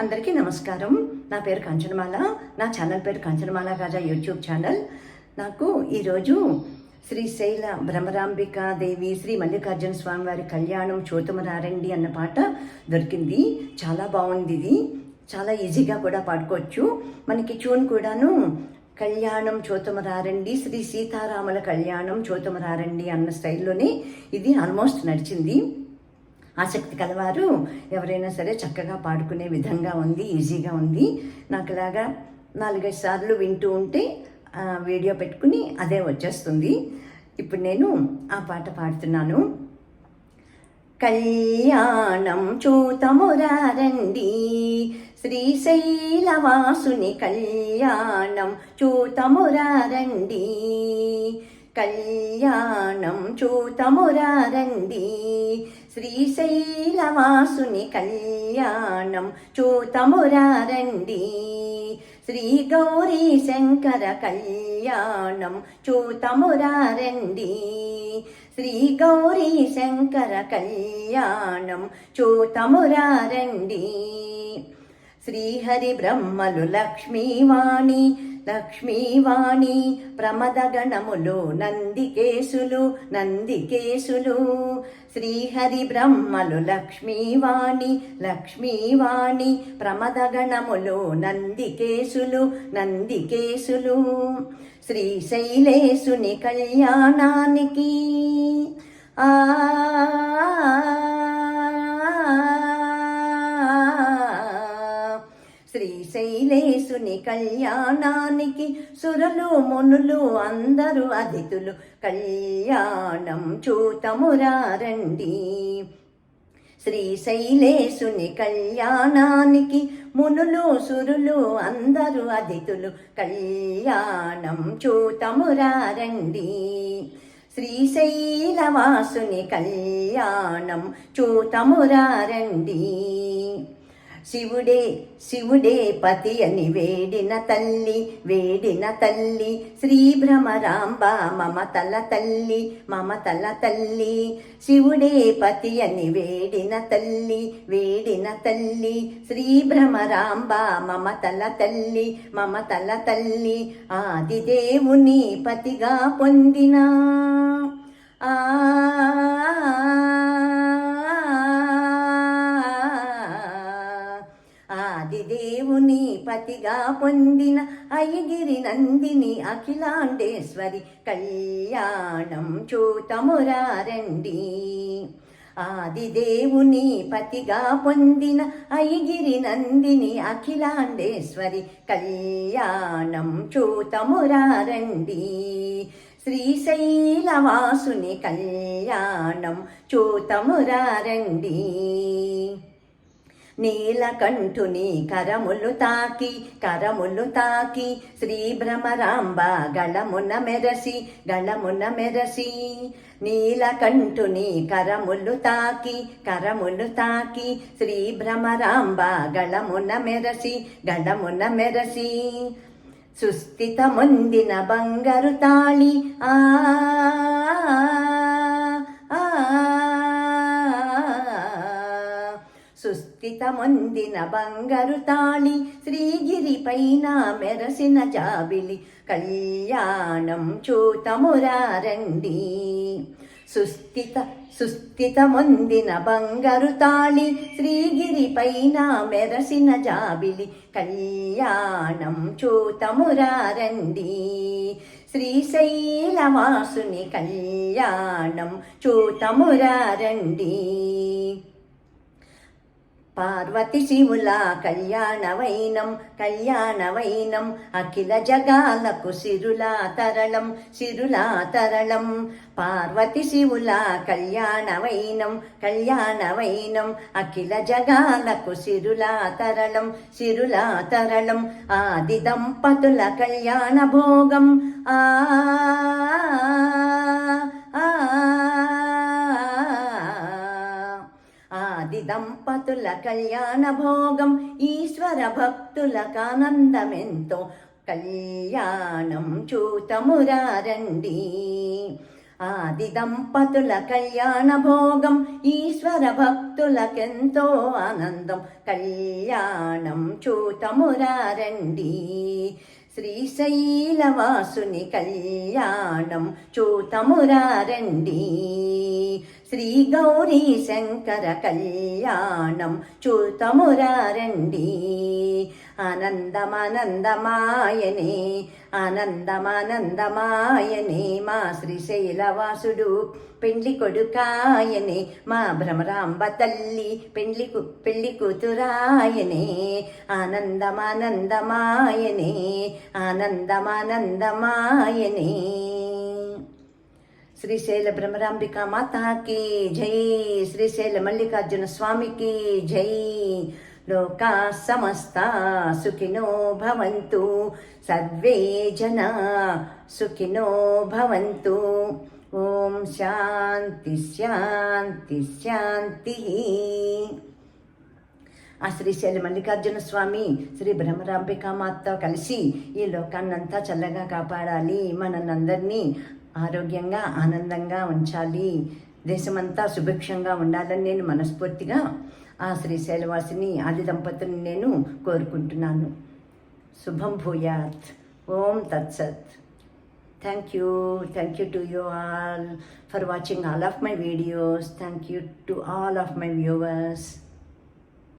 అందరికీ నమస్కారం. నా పేరు కంచనమాల. నా ఛానల్ పేరు కంచనమాల గాజా యూట్యూబ్ ఛానల్. నాకు ఈరోజు శ్రీశైల భ్రమరాంబికా దేవి శ్రీ మల్లికార్జున స్వామి వారి కళ్యాణం చూతమరారండి అన్న పాట దొరికింది. చాలా బాగుంది ఇది. చాలా ఈజీగా కూడా పాడుకోవచ్చు. మనకి ట్యూన్ కూడాను కళ్యాణం చూతమరారండి శ్రీ సీతారాముల కళ్యాణం చూతమరారండి అన్న స్టైల్లోనే ఇది ఆల్మోస్ట్ నడిచింది. ఆసక్తి కలవారు. ఎవరైనా సరే చక్కగా పాడుకునే విధంగా ఉంది ఈజీగా ఉంది. నాకు ఇలాగా నాలుగైదు సార్లు వింటూ ఉంటే వీడియో పెట్టుకుని అదే వచ్చేస్తుంది. ఇప్పుడు నేను ఆ పాట పాడుతున్నాను. కళ్యాణం చూతమురారండి శ్రీశైలవాసుని కళ్యాణం చూతమురారండి కళ్యాణం చూతమురారండి. శ్రీశైలవాసుని కళ్యాణం చూతమురారండి. శ్రీ గౌరీ శంకర కళ్యాణం చూతమురారండి. శ్రీ గౌరీ శంకర కళ్యాణం చూతమురారండి. శ్రీహరి బ్రహ్మలు లక్ష్మీవాణి లక్ష్మీవాణి ప్రమదగణములు నందికేశులు నందికేశులు. శ్రీహరి బ్రహ్మలు లక్ష్మీవాణి లక్ష్మీవాణి ప్రమదగణములు నందికేశులు నందికేశులు. శ్రీశైలేశుని కళ్యాణానికి ఆ శ్రీశైలేశుని కళ్యాణానికి సురలు మునులు అందరూ అతిథులు. కళ్యాణం చూతమురారండి శ్రీశైలేశుని కళ్యాణానికి మునులు సురులు అందరూ అతిథులు. కళ్యాణం చూతమురారండి శ్రీశైలవాసుని కళ్యాణం చూతమురారండి శివుడే శివుడే పతి అని వేడిన తల్లి వేడిన తల్లి. శ్రీ భ్రమరాంబ మమతల తల్లి మమ తల తల్లి. శివుడే పతి అని వేడిన తల్లి వేడిన తల్లి. శ్రీ భ్రమరాంబ మమతల తల్లి మమ తల తల్లి. ఆదిదేవుని పతిగా పొందిన. ఆ పతిగా పొందిన అయగిరి నందిని అఖిలాండేశ్వరి కళ్యాణం చూతమురారండి. ఆదిదేవుని పతిగా పొందిన ఐగిరి నందిని అఖిలాండేశ్వరి కళ్యాణం చూతమురారండి. శ్రీశైలవాసుని కళ్యాణం చూతమురారండి. నీలకంఠుని కరములు తాకి కరములు తాకి. శ్రీ భ్రమరాంబ గళమున మెరసి గళమున మెరసి. నీలకంఠుని కరములు తాకి కరములు తాకి. శ్రీ భ్రమరాంబ గళమున మెరసి గళమున మెరసి. సుస్థితమొందిన బంగారు తాళి ఆ ఆ, సుస్థితమొందిన బంగారు తాళి శ్రీగిరి పైన మెరసిన జాబిలి కళ్యాణం చూతమురారండి. సుస్థిత సుస్థితమొందిన బంగారు తాళి శ్రీగిరి పైన మెరసిన జాబిలి కళ్యాణం చూతమురారండి. శ్రీశైలవాసుని కళ్యాణం చూతమురారండి. పార్వతి శివుల కళ్యాణవైనం కళ్యాణవైనం అఖిల జగాలకు సిరులా తరళం సిరులా తరళం. పార్వతి శివుల కళ్యాణవైనం కళ్యాణవైనం అఖిల జగాలకు సిరులా తరళం సిరులా తరళం. ఆది దంపతుల కళ్యాణ భోగం. ఆ ఆ, దంపతుల కళ్యాణ భోగం ఈశ్వర భక్తులకానందమెంతో కళ్యాణం చూతమురారండి. ఆది దంపతుల కళ్యాణ భోగం ఈశ్వర భక్తులకెంతో ఆనందం కళ్యాణం చూతమురారండి. శ్రీశైలవాసుని కళ్యాణం చూతమురారండి. శ్రీ గౌరీ శంకర కళ్యాణం చూతమురారండి. ఆనందమానందమాయనే ఆనందమానందమాయనే మా శ్రీశైలవాసుడు పెండ్లి కొడుకాయనే మా భ్రమరాంబ తల్లి పెండ్లి పెళ్ళి కూతురాయనే ఆనందమానందమాయనే ఆనందమానందమాయనే. శ్రీశైల భ్రమరాంబిక మాతాకి జై శ్రీశైల మల్లికార్జున స్వామికి జై. లోకా సమస్త సుఖినో భవంతు. సర్వే జనా సుఖినో భవంతు. ఓం శాంతి శాంతి శాంతి. ఆ శ్రీశైలి మల్లికార్జున స్వామి శ్రీ బ్రహ్మరాంబికామాతో కలిసి ఈ లోకాన్నంతా చల్లగా కాపాడాలి. మననందరినీ ఆరోగ్యంగా ఆనందంగా ఉంచాలి. దేశమంతా సుభిక్షంగా ఉండాలని నేను మనస్ఫూర్తిగా ఆ శ్రీశైలవాసిని ఆది దంపతుని నేను కోరుకుంటున్నాను. శుభం భూయాత్. ఓం తత్సత్. Thank you thank you to you all for watching all of my videos thank you to all of my viewers